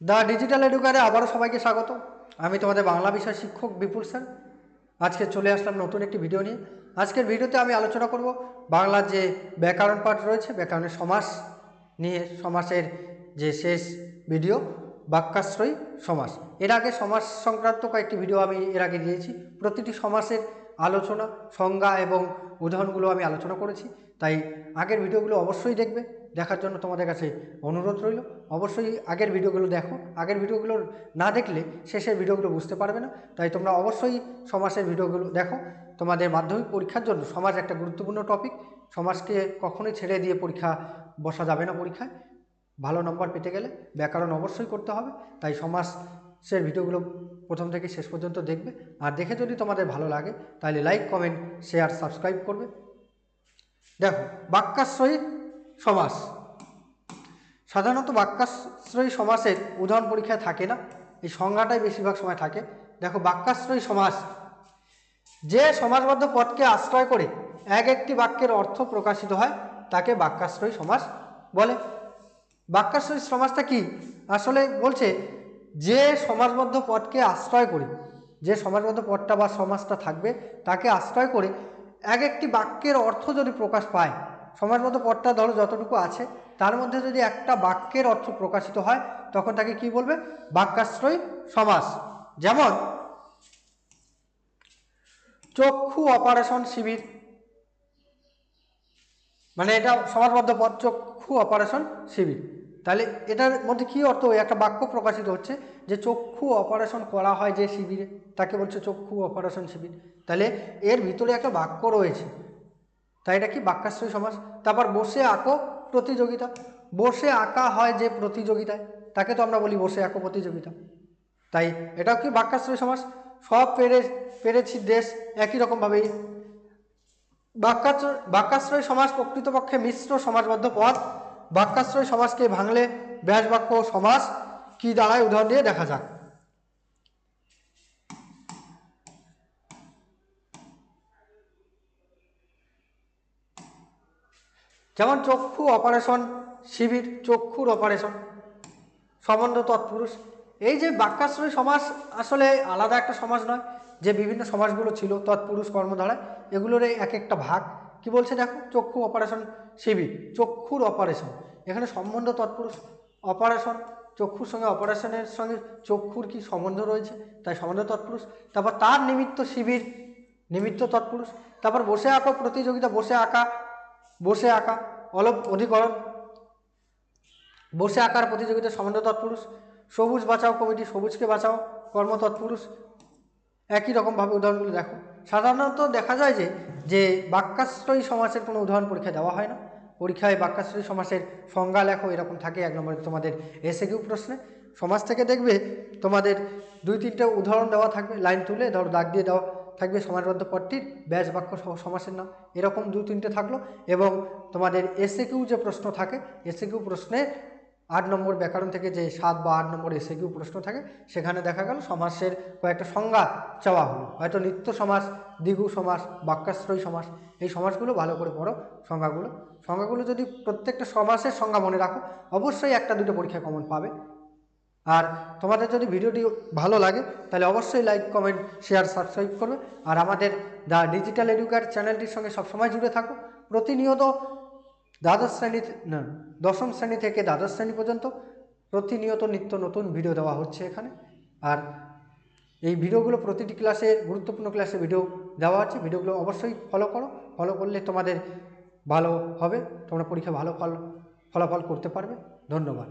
The digital এডুকারে আবারও সবাইকে স্বাগত আমি তোমাদের বাংলা বিষয় শিক্ষক বিপুল স্যার আজকে চলে আসলাম নতুন একটি ভিডিও নিয়ে। আজকের ভিডিওতে আমি আলোচনা করব বাংলার যে ব্যাকরণ পাঠ রয়েছে, ব্যাকরণের সমাস নিয়ে, সমাসের যে শেষ ভিডিও, বাক্যাশ্রয়ী সমাস। এর আগে সমাস সংক্রান্ত কয়েকটি ভিডিও আমি এর আগে দিয়েছি। প্রতিটি সমাসের আলোচনা, সংজ্ঞা এবং উদাহরণগুলো আমি আলোচনা করেছি। তাই আগের ভিডিওগুলো অবশ্যই দেখবে। দেখার জন্য তোমাদের কাছে অনুরোধ রইল। অবশ্যই আগের ভিডিওগুলো দেখো। আগের ভিডিওগুলো না দেখলে শেষের ভিডিওগুলো বুঝতে পারবে না। তাই তোমরা অবশ্যই সমাজের ভিডিওগুলো দেখো। তোমাদের মাধ্যমিক পরীক্ষার জন্য সমাজ একটা গুরুত্বপূর্ণ টপিক সমাজকে কখনোই ছেড়ে দিয়ে পরীক্ষা বসা যাবে না পরীক্ষায়। ভালো নম্বর পেতে গেলে ব্যাকরণ অবশ্যই করতে হবে। তাই সমাজের ভিডিওগুলো প্রথম থেকে শেষ পর্যন্ত দেখবে। আর দেখে যদি তোমাদের ভালো লাগে, তাহলে লাইক কমেন্ট শেয়ার সাবস্ক্রাইব করবে। দেখো, বাক্যাশ্রয়ী সমাস। সাধারণত বাক্যাশ্রয়ী সমাসের উদাহরণ পরীক্ষায় থাকে না, এই সংজ্ঞাটাই বেশিরভাগ সময় থাকে। দেখো, বাক্যাশ্রয়ী সমাস। যে সমাজবদ্ধ পদকে আশ্রয় করে এক একটি বাক্যের অর্থ প্রকাশিত হয়, তাকে বাক্যাশ্রয়ী সমাস বলে। বাক্যাশ্রয়ী সমাসটা কি? আসলে বলছে, যে সমাজবদ্ধ পদকে আশ্রয় করে, যে সমাজবদ্ধ পদটা বা সমাজটা থাকবে, তাকে আশ্রয় করে এক একটি বাক্যের অর্থ যদি প্রকাশ পায় সমাজবদ্ধ পদটা ধরো যতটুকু আছে, তার মধ্যে যদি একটা বাক্যের অর্থ প্রকাশিত হয়, তখন তাকে কি বলবে? বাক্যাশ্রয়ী সমাস। যেমন, চক্ষু অপারেশন শিবির। মানে এটা সমাজবদ্ধ পদ চক্ষু অপারেশন শিবির। তাহলে এটার মধ্যে কি অর্থ? একটা বাক্য প্রকাশিত হচ্ছে যে চক্ষু অপারেশন করা হয় যে শিবিরে, তাকে বলছে চক্ষু অপারেশন শিবির। তাহলে এর ভিতরে একটা বাক্য রয়েছে। তাই এটা কি বাক্যাশ্রয় সমাস? তারপর বসে আঁকো প্রতিযোগিতা। বসে আঁকা হয় যে প্রতিযোগিতায়, তাকে তো আমরা বলি বসে আঁকো প্রতিযোগিতা। তাই এটাও কি বাক্যাশ্রয় সমাস? সব পেরে, পেরেছি দেশ একই রকমভাবেই বাক্যাশ্রয় বাক্যাশ্রয় সমাজ প্রকৃতপক্ষে মিশ্র সমাজবদ্ধ পদ বাক্যাশ্রয় সমাজকে ভাঙলে ব্যাস বাক্য সমাজ কি দাঁড়ায় উদাহরণ দিয়ে দেখা যাক। যেমন চক্ষু অপারেশন, শিবির, চক্ষুর অপারেশন, সম্বন্ধ তৎপুরুষ। এই যে বাক্যাশ্রয় সমাজ আসলে আলাদা একটা সমাজ নয়, যে বিভিন্ন সমাজগুলো ছিল, তৎপুরুষ কর্মধারায় এগুলোর এক একটা ভাগ। কি বলছে দেখো? চক্ষু অপারেশন, শিবির, চক্ষুর অপারেশন। এখানে সম্বন্ধ তৎপুরুষ, অপারেশন, চক্ষুর সঙ্গে অপারেশনের সঙ্গে চক্ষুর কি সম্বন্ধ রয়েছে? তাই সম্বন্ধ তৎপুরুষ। তারপর তার নিমিত্ত শিবির, নিমিত্ত তৎপুরুষ। তারপর বসে আঁকো প্রতিযোগিতা, বসে আঁকা বসে আঁকা, অলপ অধিকরণ। বসে আঁকার প্রতিযোগিতা সম্বন্ধ তৎপুরুষ। সবুজ বাঁচাও কমিটি, সবুজকে বাঁচাও কর্ম তৎপুরুষ একই রকমভাবে উদাহরণগুলো দেখো। সাধারণত দেখা যায় যে যে বাক্যাশ্রয়ী সমাসের কোনো উদাহরণ পরীক্ষা দেওয়া হয় না। পরীক্ষায় বাক্যাশ্রয়ী সমাসের সংজ্ঞা লেখো, এরকম থাকে। এক নম্বরে তোমাদের এসে কিউ প্রশ্নে। সমাজ থেকে দেখবে তোমাদের দুই তিনটে উদাহরণ দেওয়া থাকবে। লাইন তুলে, ধরো, দাগ দিয়ে দেওয়া থাকবে সমাজবদ্ধ পদটির ব্যাস বাক্য সমাসের নাম এরকম দু তিনটে থাকল এবং তোমাদের এসে কিউ যে প্রশ্ন থাকে এসে কিউ প্রশ্নে আট নম্বর ব্যাকরণ থেকে যে সাত বা আট নম্বর এসে কিউ প্রশ্ন থাকে, সেখানে দেখা গেল সমাসের কয়েকটা সংজ্ঞা চাওয়া হলো। হয়তো নিত্য সমাস, দ্বিগু সমাস, বাক্যাশ্রয়ী সমাস, এই সমাসগুলো ভালো করে পড়ো সংজ্ঞাগুলো। সংজ্ঞাগুলো যদি প্রত্যেকটা সমাসের সংজ্ঞা মনে রাখো, অবশ্যই একটা দুটো পরীক্ষা কমন পাবে। আর তোমাদের যদি ভিডিওটি ভালো লাগে, তাহলে অবশ্যই লাইক কমেন্ট শেয়ার সাবস্ক্রাইব করবে। আর আমাদের দ্য ডিজিটাল এডুকার চ্যানেলটির সঙ্গে সবসময় জুড়ে থাকো। প্রতিনিয়ত দ্বাদশ শ্রেণি না, দশম শ্রেণি থেকে দ্বাদশ শ্রেণি পর্যন্ত প্রতিনিয়ত নিত্য নতুন ভিডিও দেওয়া হচ্ছে এখানে। আর এই ভিডিওগুলো প্রতিটি ক্লাসে গুরুত্বপূর্ণ ক্লাসে ভিডিও দেওয়া আছে। ভিডিওগুলো অবশ্যই ফলো করো। ফলো করলে তোমাদের ভালো হবে, তোমরা পরীক্ষা ভালো ফল, ফলাফল করতে পারবে। ধন্যবাদ।